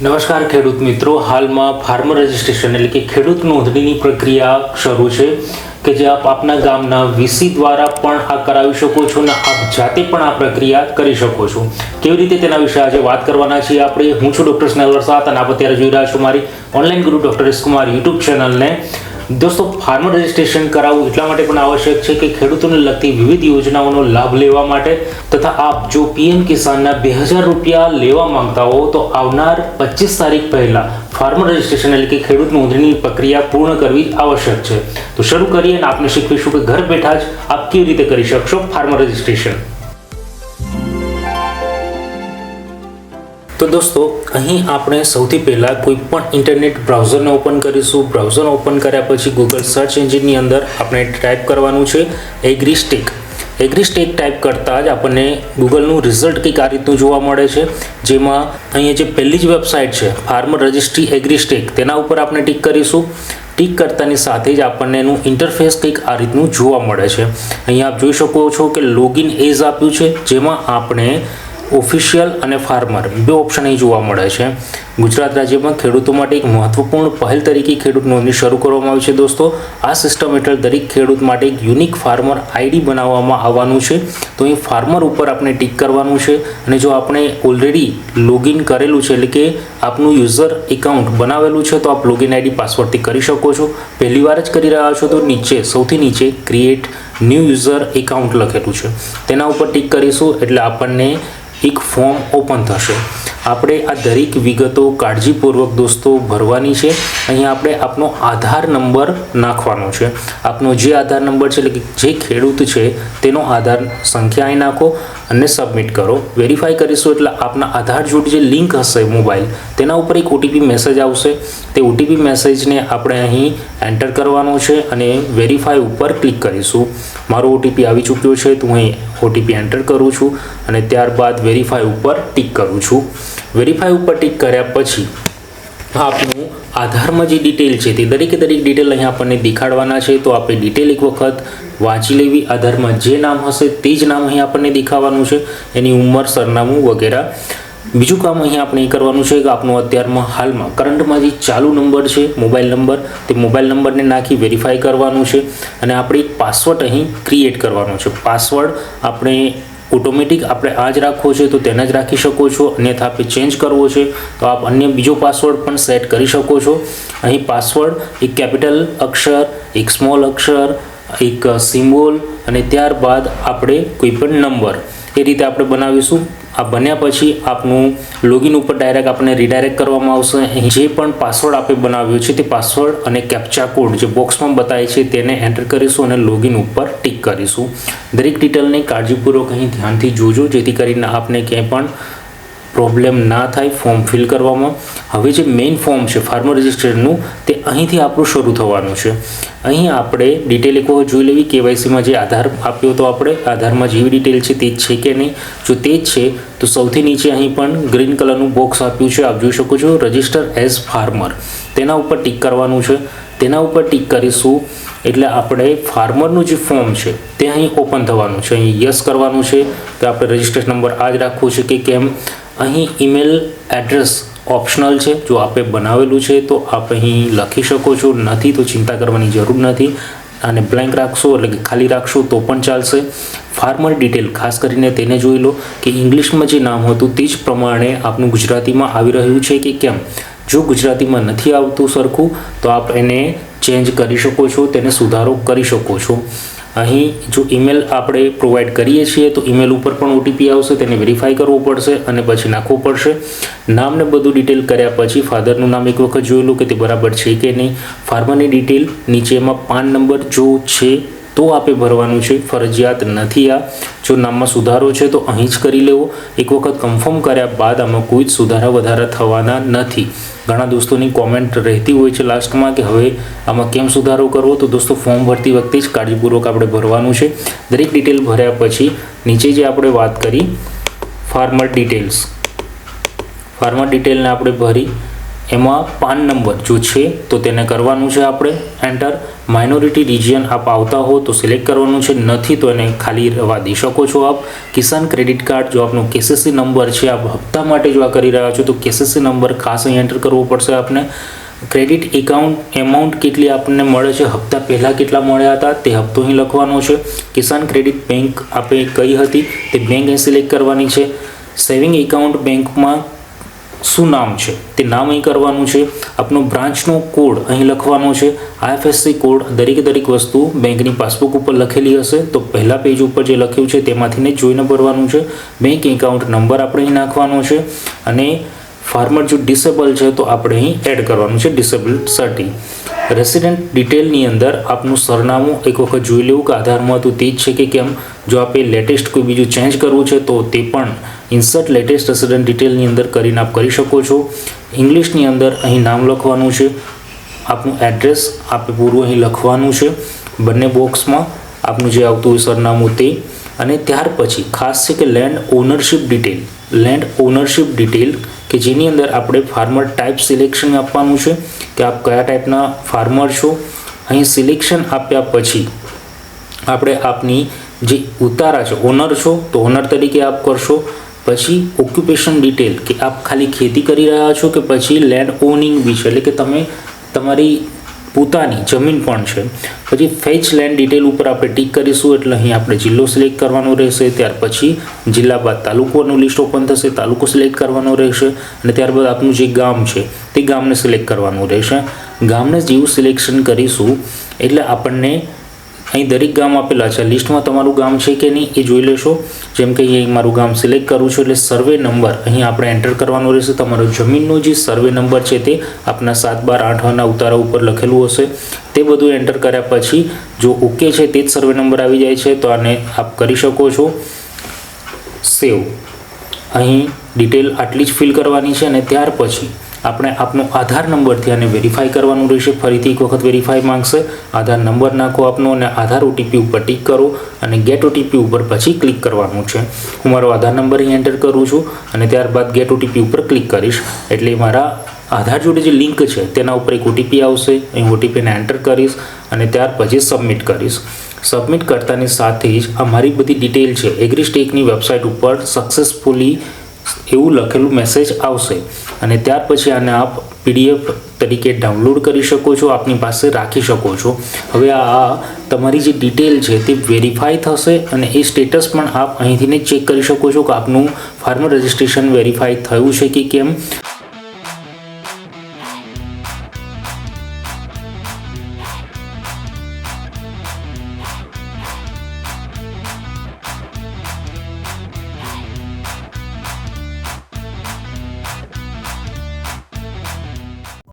નમસ્કાર ખેડૂત મિત્રો. હાલમાં ફાર્મર રજિસ્ટ્રેશન એટલે કે ખેડૂત નોંધણીની પ્રક્રિયા શરૂ છે કે જે આપ આપના ગામના વીસી દ્વારા પણ આ કરાવી શકો છો અને આપ જાતે પણ આ પ્રક્રિયા કરી શકો છો. કેવી રીતે તેના વિશે આજે વાત કરવાના છીએ આપણે? હું છું ડૉક્ટર સ્નેહલ વરસાદ અને આપ અત્યારે જોઈ રહ્યા છો મારી ઓનલાઈન ગુરુ ડૉક્ટર કુમાર યુટ્યુબ ચેનલને. દોસ્તો ફાર્મર રજિસ્ટ્રેશન કરાવવું એટલા માટે પણ આવશ્યક છે કે ખેડૂતોને લગતી વિવિધ યોજનાઓનો લાભ લેવા માટે તથા આપ જો પીએમ કિસાનના બે હજાર રૂપિયા લેવા માંગતા હો, તો આવનાર પચીસ તારીખ પહેલા ફાર્મર રજિસ્ટ્રેશન એટલે કે ખેડૂત નોંધણીની પ્રક્રિયા પૂર્ણ કરવી આવશ્યક છે. તો શરૂ કરીએ અને આપને શીખવીશું કે ઘર બેઠા જ આપ કેવી રીતે કરી શકશો ફાર્મર રજિસ્ટ્રેશન તો દોસ્તો, અહીં આપણે સૌથી પહેલાં કોઈ પણ ઇન્ટરનેટ બ્રાઉઝરને ઓપન કરીશું. બ્રાઉઝર ઓપન કર્યા પછી ગૂગલ સર્ચ એન્જિનની અંદર આપણે ટાઈપ કરવાનું છે એગ્રીસ્ટેક. એગ્રીસ્ટેક ટાઈપ કરતાં જ આપણને ગૂગલનું રિઝલ્ટ કંઈક આ રીતનું જોવા મળે છે, જેમાં અહીંયા જે પહેલી જ વેબસાઇટ છે ફાર્મર રજિસ્ટ્રી એગ્રીસ્ટેક તેના ઉપર આપણે ટીક કરીશું. ટીક કરતાની સાથે જ આપણને એનું ઇન્ટરફેસ કંઈક આ રીતનું જોવા મળે છે. અહીંયા આપ જોઈ શકો છો કે લોગિન એઝ આપ્યું છે, જેમાં આપણે ઓફિશિયલ અને ફાર્મર બે ઓપ્શન અહીં જોવા મળે છે. ગુજરાત રાજ્યમાં ખેડૂતો માટે એક મહત્વપૂર્ણ પહેલ તરીકે ખેડૂત નોંધણી શરૂ કરવામાં આવી છે દોસ્તો. આ સિસ્ટમ હેઠળ દરેક ખેડૂત માટે એક યુનિક ફાર્મર આઈડી બનાવવામાં આવવાનું છે. તો અહીં ફાર્મર ઉપર આપણે ટીક કરવાનું છે અને જો આપણે ઓલરેડી લોગિન કરેલું છે એટલે કે આપનું યુઝર એકાઉન્ટ બનાવેલું છે તો આપ લોગિન આઈડી પાસવર્ડથી કરી શકો છો. પહેલી વાર જ કરી રહ્યા છો તો નીચે, સૌથી નીચે ક્રિએટ ન્યૂ યુઝર એકાઉન્ટ લખેલું છે. તેના ઉપર ટીક કરીશું એટલે આપણને એક ફોર્મ ઓપન થશે. આપણે આ દરેક વિગતો કાળજીપૂર્વક દોસ્તો ભરવાની છે. અહીંયા આપણે આપનો આધાર નંબર નાખવાનો છે. આપનો જે આધાર નંબર છે, એટલે કે જે ખેડૂત છે, તેનો આધાર સંખ્યા અહીં નાખો અને સબમિટ કરો. વેરીફાઈ કરીશું એટલે આપના આધાર જોડ જે લિંક હશે મોબાઈલ તેના ઉપર એક ઓટીપી મેસેજ આવશે. તે ઓટીપી મેસેજને આપણે અહીં એન્ટર કરવાનો છે અને વેરીફાઈ ઉપર ક્લિક કરીશું. મારો ઓટીપી આવી ચૂક્યો છે, તો હું અહીં ઓટીપી એન્ટર કરું છું અને ત્યારબાદ વેરીફાઈ ઉપર ટિક કરું છું. વેરીફાઈ ઉપર ટીક કર્યા પછી આપનું આધારમાં જે ડિટેલ છે તે દરેકે દરેક ડિટેલ અહીં આપણને દેખાડવાના છે. તો આપણે ડિટેલ એક વખત વાંચી લેવી, આધારમાં જે નામ હશે તે જ નામ અહીં આપણને દેખાવાનું છે. એની ઉંમર, સરનામું વગેરે. બીજું કામ અહીં આપણે એ કરવાનું છે કે આપણું અત્યારમાં હાલમાં કરંટમાં જે ચાલુ નંબર છે, મોબાઈલ નંબર, તે મોબાઈલ નંબરને નાખી વેરીફાઈ કરવાનું છે અને આપણે એક પાસવર્ડ અહીં ક્રિએટ કરવાનો છે. પાસવર્ડ આપણે ઓટોમેટિક આપણે આ જ રાખવો છે તો તેને જ રાખી શકો છો. અન્યથા આપણે ચેન્જ કરવો છે તો આપ અન્ય બીજો પાસવર્ડ પણ સેટ કરી શકો છો. અહીં પાસવર્ડ એક કેપિટલ અક્ષર, એક સ્મોલ અક્ષર, એક સિમ્બોલ અને ત્યારબાદ આપણે કોઈ પણ નંબર એ રીતે આપણે બનાવીશું. આ બન્યા પછી આપનું લોગિન ઉપર ડાયરેક્ટ આપણને રિડાયરેક્ટ કરવામાં આવશે. જે પણ પાસવર્ડ આપણે બનાવ્યો છે તે પાસવર્ડ અને કેપ્ચા કોડ જે બોક્સમાં બતાવે છે તેને એન્ટર કરીશું અને લોગિન ઉપર ટીક કરીશું. દરેક ડિટેલને કાળજીપૂર્વક અહીં ધ્યાનથી જોજો, જેથી કરીને આપને ક્યાંય પણ પ્રોબ્લેમ ના થાય ફોર્મ ફિલ કરવામાં. હવે જે મેઇન ફોર્મ છે ફાર્મર રજિસ્ટ્રેશનનું, તે અહીંથી આપણું શરૂ થવાનું છે. અહીં આપણે ડિટેલ એક વખત જોઈ લેવી, કેવાયસીમાં જે આધાર આપ્યો તો આપણે, આધારમાં જેવી ડિટેલ છે તે જ છે કે નહીં? જો તે જ છે, તો સૌથી નીચે અહીં પણ ગ્રીન કલરનું બોક્સ આપ્યું છે, આપ જોઈ શકો છો, રજિસ્ટર એઝ ફાર્મર. તેના ઉપર ટીક કરવાનું છે. તેના ઉપર ટીક કરીશું, એટલે આપણે ફાર્મરનું જે ફોર્મ છે, તે અહીં ઓપન થવાનું છે. અહીં યસ કરવાનું છે, કે આપણે રજિસ્ટ્રેશન નંબર આ જ રાખવું છે કે કેમ? અહીં ઈમેલ એડ્રેસ ઓપ્શનલ છે. જો આપે બનાવેલું છે, તો આપ અહીં લખી શકો છો. નથી, તો ચિંતા કરવાની જરૂર નથી. અને બ્લેન્ક રાખશો, એટલે કે ખાલી રાખશો, તો પણ ચાલશે. ફાર્મર ડિટેલ ખાસ કરીને તેને જોઈ લો, કે ઇંગ્લિશમાં જે નામ હતું, તે જ પ્રમાણે આપનું ગુજરાતીમાં આવી રહ્યું છે કે કેમ? જો ગુજરાતીમાં નથી આવતું સરખું, તો આપ એને ચેન્જ કરી શકો છો, તેને સુધારો કરી શકો છો. અહીં જો ઈમેલ આપણે પ્રોવાઈડ કરીએ છીએ, તો ઈમેલ ઉપર પણ ઓટીપી આવશે, તેને વેરીફાઈ કરવું પડશે અને પછી નાખવું પડશે. નામને બધું ડિટેલ કર્યા પછી ફાધરનું નામ એક વખત જોયેલું કે તે બરાબર છે કે નહીં. ફાર્મરની ડિટેલ નીચેમાં પાન નંબર જો છે તો આપે ભરવાનું છે, ફરજિયાત નથી આ. જો નામમાં સુધારો છે તો અહીં જ કરી લેવો. એક વખત કન્ફર્મ કર્યા બાદ આમાં કોઈ જ સુધારા વધારા થવાના નથી. ઘણા દોસ્તોની કોમેન્ટ રહેતી હોય છે લાસ્ટમાં કે હવે આમાં કેમ સુધારો કરવો? તો દોસ્તો ફોર્મ ભરતી વખતે જ કાળજીપૂર્વક આપણે ભરવાનું છે. દરેક ડિટેલ ભર્યા પછી નીચે જે આપણે વાત કરી ફાર્મર ડિટેલ્સ ફાર્મર ડિટેલને આપણે ભરી એમાં પાન નંબર જો છે, તો તેને કરવાનું છે આપણે એન્ટર માઇનોરિટી રિજિયન આપ આવતા હો તો સિલેક્ટ કરવાનું છે. નથી તો એને ખાલી રહેવા દઈ શકો છો આપ. કિસાન ક્રેડિટ કાર્ડ જો આપનો કેસીસી નંબર છે, આપ હપ્તા માટે જો આ કરી રહ્યા છો, તો કેસીસી નંબર ખાસ અહીં એન્ટર કરવો પડશે આપને. ક્રેડિટ એકાઉન્ટ એમાઉન્ટ કેટલી આપણને મળે છે? હપ્તા પહેલાં કેટલા મળ્યા હતા? તે હપ્તો અહીં લખવાનો છે. કિસાન ક્રેડિટ બેંક આપણે કઈ હતી? તે બેંક અહીં સિલેક્ટ કરવાની છે. સેવિંગ એકાઉન્ટ બેંકમાં શું નામ છે? તે નામ અહીં કરવાનું છે. આપનો બ્રાન્ચનો કોડ અહીં લખવાનો છે. આઈએફએસસી કોડ દરેકે દરેક વસ્તુ બેંકની પાસબુક ઉપર લખેલી હશે. તો પહેલા પેજ ઉપર જે લખ્યું છે તેમાંથી ને જોઈને ભરવાનું છે. બેંક એકાઉન્ટ નંબર આપણે અહીં નાખવાનો છે. અને ફાર્મર જો ડિસેબલ છે તો આપણે અહીં એડ કરવાનું છે ડિસેબલ સર્ટી. રેસિડેન્ટ ડિટેલની અંદર આપનું સરનામું એક વખત જોઈ લેવું કે આધારમાં હતું તે જ છે કે કેમ? જો આપે લેટેસ્ટ કોઈ બીજું ચેન્જ કરવું છે, તો તે પણ ઇન્સર્ટ લેટેસ્ટ રેસિડેન્ટ ડિટેલની અંદર કરીને આપ કરી શકો છો. ઇંગ્લિશની અંદર અહીં નામ લખવાનું છે. આપનું એડ્રેસ આપે પૂરું અહીં લખવાનું છે. બંને બોક્સમાં આપનું જે આવતું હોય સરનામું તે. અને ત્યાર પછી ખાસ છે કે land ownership detail land ownership detail કે જેની અંદર આપણે ફાર્મર ટાઈપ સિલેક્શન આપવાનું છે, કે આપ કયા ટાઈપના ફાર્મર છો, અહીં સિલેક્શન આપ્યા પછી આપણે આપની જે ઉતારા છે ઓનર છો, તો ઓનર તરીકે આપ કરશો. પછી ઓક્યુપેશન ડિટેલ કે આપ ખાલી ખેતી કરી રહ્યા છો કે પછી લેન્ડ ઓનિંગ બી છે એટલે કે તમે તમારી પોતાની જમીન પણ છે. પછી ફેચ લેન્ડ ડિટેલ ઉપર આપણે ટીક કરીશું, એટલે અહીં આપણે જિલ્લો સિલેક્ટ કરવાનો રહેશે, ત્યાર પછી જિલ્લા બાદ તાલુકોનું લિસ્ટ ઓપન થશે, તાલુકો સિલેક્ટ કરવાનો રહેશે, અને ત્યારબાદ આપનું જે ગામ છે, તે ગામને સિલેક્ટ કરવાનું રહેશે. ગામને જેવું સિલેક્શન કરીશું, એટલે આપણને અહીં દરેક ગામ આપેલા છે. લિસ્ટમાં તમારું ગામ છે કે નહીં એ જોઈ લેશો. જેમ કે અહીં મારું ગામ સિલેક્ટ કરું છું એટલે સર્વે નંબર અહીં આપણે એન્ટર કરવાનો રહેશે. તમારો જમીનનો જે સર્વે નંબર છે તે આપના સાત બાર આઠના ઉતારા ઉપર લખેલું હશે. તે બધું એન્ટર કર્યા પછી જો ઓકે છે તે જ સર્વે નંબર આવી જાય છે તો આને આપ કરી શકો છો. સેવ. અહીં ડિટેલ આટલી જ ફિલ કરવાની છે અને ત્યાર પછી આપણે આપનો આધાર નંબરથી આને વેરીફાઈ કરવાનું રહેશે. ફરીથી એક વખત વેરીફાઈ માંગશે. આધાર નંબર નાખો આપનો અને આધાર ઓટીપી ઉપર ટિક કરો અને ગેટ ઓટીપી ઉપર પછી ક્લિક કરવાનું છે. હું મારો આધાર નંબર અહીં એન્ટર કરું છું અને ત્યારબાદ ગેટ ઓટીપી ઉપર ક્લિક કરીશ. એટલે મારા આધાર જોડે જે લિંક છે તેના ઉપર એક ઓટીપી આવશે. અહીં ઓટીપીને એન્ટર કરીશ અને ત્યાર પછી સબમિટ કરીશ. સબમિટ કરતાની સાથે જ આ મારી બધી ડિટેલ છે. એગ્રી સ્ટેકની વેબસાઇટ ઉપર સક્સેસફુલી એવું લખેલું મેસેજ આવશે. અને ત્યાર પછી આને આપ પીડીએફ તરીકે ડાઉનલોડ કરી શકો છો, આપની પાસે રાખી શકો છો. હવે આ તમારી જે ડિટેલ છે તે વેરીફાઈ થશે અને એ સ્ટેટસ પણ આપ અહીંથીને ચેક કરી શકો છો કે આપનું ફાર્મર રજિસ્ટ્રેશન વેરીફાઈ થયું છે કે કેમ.